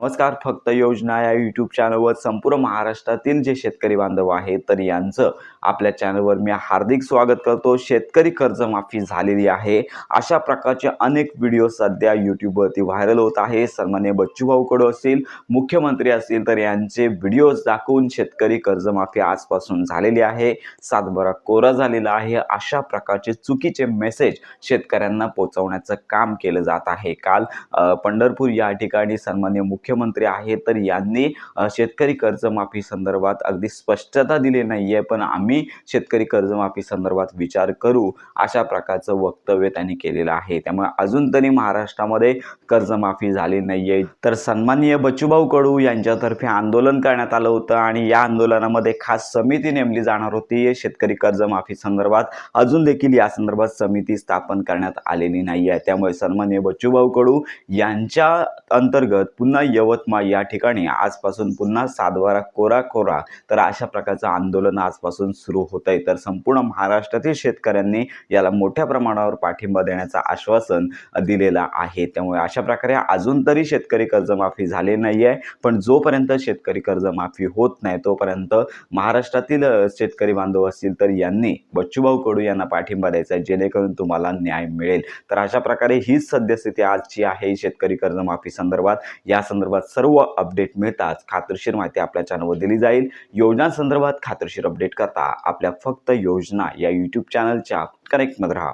नमस्कार फक्त योजना या यूट्यूब चॅनलवर संपूर्ण महाराष्ट्रातील जे शेतकरी बांधव आहेत तर यांचं आपल्या चॅनलवर मी हार्दिक स्वागत करतो. शेतकरी कर्जमाफी झालेली आहे. अशा प्रकारचे अनेक व्हिडिओ सध्या यूट्यूबवरती व्हायरल होत आहे. सन्मान्य बच्चूभाऊ कडू असतील मुख्यमंत्री असतील तर यांचे व्हिडिओज दाखवून शेतकरी कर्जमाफी आजपासून झालेली आहे. सातबारा कोरा झालेला आहे. अशा प्रकारचे चुकीचे मेसेज शेतकऱ्यांना पोचवण्याचं काम केलं जात आहे. काल पंढरपूर या ठिकाणी सन्मान्य मुख्यमंत्री आहेत तर यांनी शेतकरी कर्जमाफी संदर्भात अगदी स्पष्टता दिली नाही आहे पण आम्ही शेतकरी कर्जमाफी संदर्भात विचार करू अशा प्रकारचं वक्तव्य त्यांनी केलेलं आहे. त्यामुळे अजून तरी महाराष्ट्रामध्ये कर्जमाफी झाली नाही आहे तर सन्माननीय बच्चूभाऊ कडू यांच्यातर्फे आंदोलन करण्यात आलं होतं आणि या आंदोलनामध्ये खास समिती नेमली जाणार होती. शेतकरी कर्जमाफी संदर्भात अजून देखील या संदर्भात समिती स्थापन करण्यात आलेली नाही आहे त्यामुळे सन्माननीय बच्चूभाऊ कडू यांच्या अंतर्गत पुन्हा यवतमाळ या ठिकाणी आजपासून पुन्हा सातबारा कोरा कोरा तर अशा प्रकारचं आंदोलन आजपासून सुरू होत आहे तर संपूर्ण महाराष्ट्रातील शेतकऱ्यांनी याला मोठ्या प्रमाणावर पाठिंबा देण्याचं आश्वासन दिलेलं आहे. त्यामुळे अशा प्रकारे अजून तरी शेतकरी कर्जमाफी झाली नाही आहे पण जोपर्यंत शेतकरी कर्जमाफी होत नाही तोपर्यंत महाराष्ट्रातील शेतकरी बांधव असतील तर यांनी बच्चूभाऊ कडू यांना पाठिंबा द्यायचा आहे जेणेकरून तुम्हाला न्याय मिळेल. तर अशा प्रकारे हीच सद्यस्थिती आजची आहे शेतकरी कर्जमाफी संदर्भात. या संदर्भात सर्व अपडेट मिळताच खात्रीशीर माहिती आपल्या चॅनलवर दिली जाईल. योजनांसंदर्भात खात्रीशीर अपडेट करता आपल्या फक्त योजना या यूट्यूब चॅनलच्या कनेक्टमध्ये राहा.